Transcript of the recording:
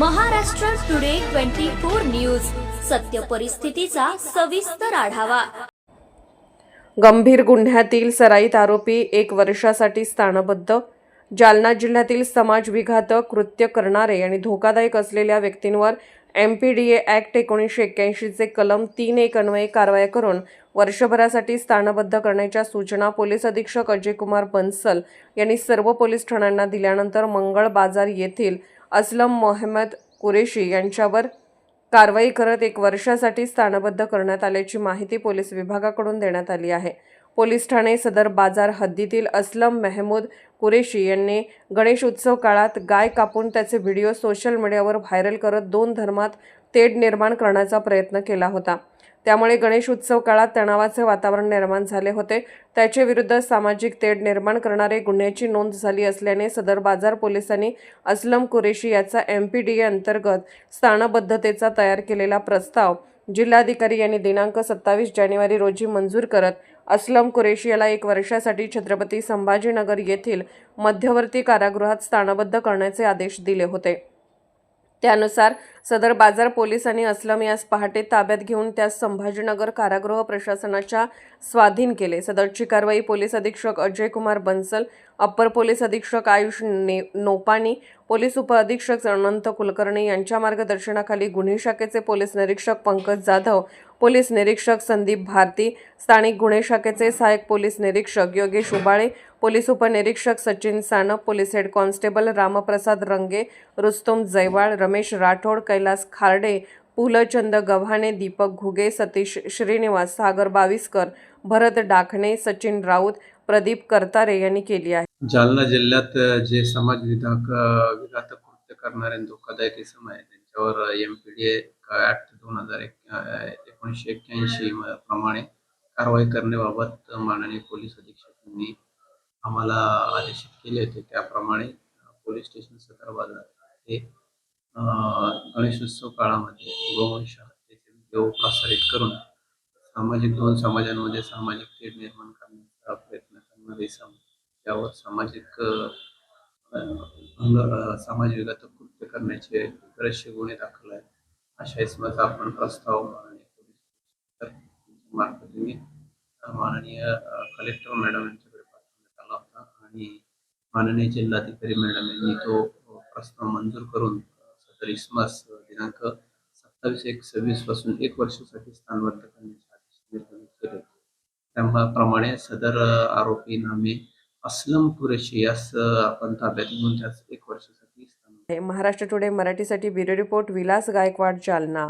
Maharashtra today twenty four news. सत्य परिस्थितीचा सविस्तर आढावा. गंभीर गुन्ह्यातील सराईत आरोपी एक वर्षासाठी स्थानबद्ध. जालना जिल्ह्यातील समाजविघातक कृत्य करणारे आणि धोकादायक असलेल्या व्यक्तींवर M P D A act एकोणीसशे एक्क्याऐंशीचे कलम तीन एक अन्वये कारवाई करून वर्षभरासाठी स्थानबद्ध करण्याच्या सूचना पोलीस अधीक्षक अजयकुमार बन्सल यांनी सर्व पोलीस ठाण्यांना दिल्यानंतर मंगळ बाजार येथील असलम मोहम्मद कुरेशी यांच्यावर कारवाई करत एक वर्षासाठी स्थानबद्ध करण्यात आल्याची माहिती पोलीस विभागाकडून देण्यात आली आहे. पोलीस ठाणे सदर बाजार हद्दीतील असलम मेहमूद कुरेशी यांनी गणेश उत्सव काळात गाय कापून त्याचे व्हिडिओ सोशल मीडियावर व्हायरल करत दोन धर्मात तेढ निर्माण करण्याचा प्रयत्न केला होता. त्यामुळे गणेश उत्सव काळात तणावाचे वातावरण निर्माण झाले होते. त्याच्या विरुद्ध सामाजिक तेढ निर्माण करणारे गुन्ह्याची नोंद झाली असल्याने सदर बाजार पोलिसांनी असलम कुरेशी याचा एम पी डी ए अंतर्गत स्थानबद्धतेचा तयार केलेला प्रस्ताव जिल्हाधिकारी यांनी दिनांक सत्तावीस जानेवारी रोजी मंजूर करत असलम कुरेशी याला एक वर्षासाठी छत्रपती संभाजीनगर येथील मध्यवर्ती कारागृहात स्थानबद्ध करण्याचे आदेश दिले होते. त्यानुसार सदर बाजार पोलिसांनी असलम यास पहाटे ताब्यात घेऊन त्यास संभाजीनगर कारागृह प्रशासनाच्या स्वाधीन केले. सदरची कारवाई पोलीस अधीक्षक अजय कुमार बन्सल अप्पर पोलीस अधीक्षक आयुष ने नोपानी पोलीस उपअधीक्षक अनंत कुलकर्णी यांच्या मार्गदर्शनाखाली गुन्हे शाखेचे पोलीस निरीक्षक पंकज जाधव पोलीस निरीक्षक संदीप भारती स्थानिक गुन्हे शाखेचे सहाय्यक पोलीस निरीक्षक योगेश उबाळे पोलीस उपनिरीक्षक Sachin Sanap police head constable Ramprasad Range Rustum Jaywal Ramesh Rathod Kailas Kharde Pulchand Gavhane Deepak Ghuge Satish Shrinivas Sagar Baviskar Bharat Dakhane Sachin Raut Pradeep Kartare यांनी केली आहे. जालना जिल्ह्यात जे समाज विधाक विघातक कृत्य करणारे धोकादायक इसम आहे त्यांच्यावर एम पी डी ऍक्ट दोन हजार एक एकोणीसशे एक्क्याऐंशी प्रमाणे कारवाई करण्याबाबत माननीय पोलीस अधीक्षकांनी आम्हाला आदेशित केले होते. त्याप्रमाणे पोलीस स्टेशन सदर बाजार हे गणेशोत्सव काळामध्ये गोवंश हत्येचे व्हिडिओ प्रसारित करून सामाजिक दोन समाजांमध्ये सामाजिक तेढ निर्माण करण्याचा प्रयत्न करणारे सम त्यावर सामाजिक सामाजिक कृत्य करण्याचे बरेचसे गुन्हे दाखल आहेत. अशा इसमाचा आपण प्रस्ताव माननीय पोलीस मार्फतीने माननीय कलेक्टर मॅडम यांच्याकडे पाठवण्यात आला होता. आणि माननीय जिल्हाधिकारी मॅडम यांनी तो प्रस्ताव मंजूर करून क्रिसमस दिनांक सत्तावीस एक सव्वीसपासून एक वर्षासाठी स्थानबद्ध करण्याचे आदेश निर्गमित केले त्याप्रमाणे सदर आरोपी नामे असलम कुरेशी यास आपण ताब्यात घेऊन त्यास एक वर्षासाठी स्थान महाराष्ट्र टुडे मराठीसाठी ब्युरो रिपोर्ट विलास गायकवाड जालना.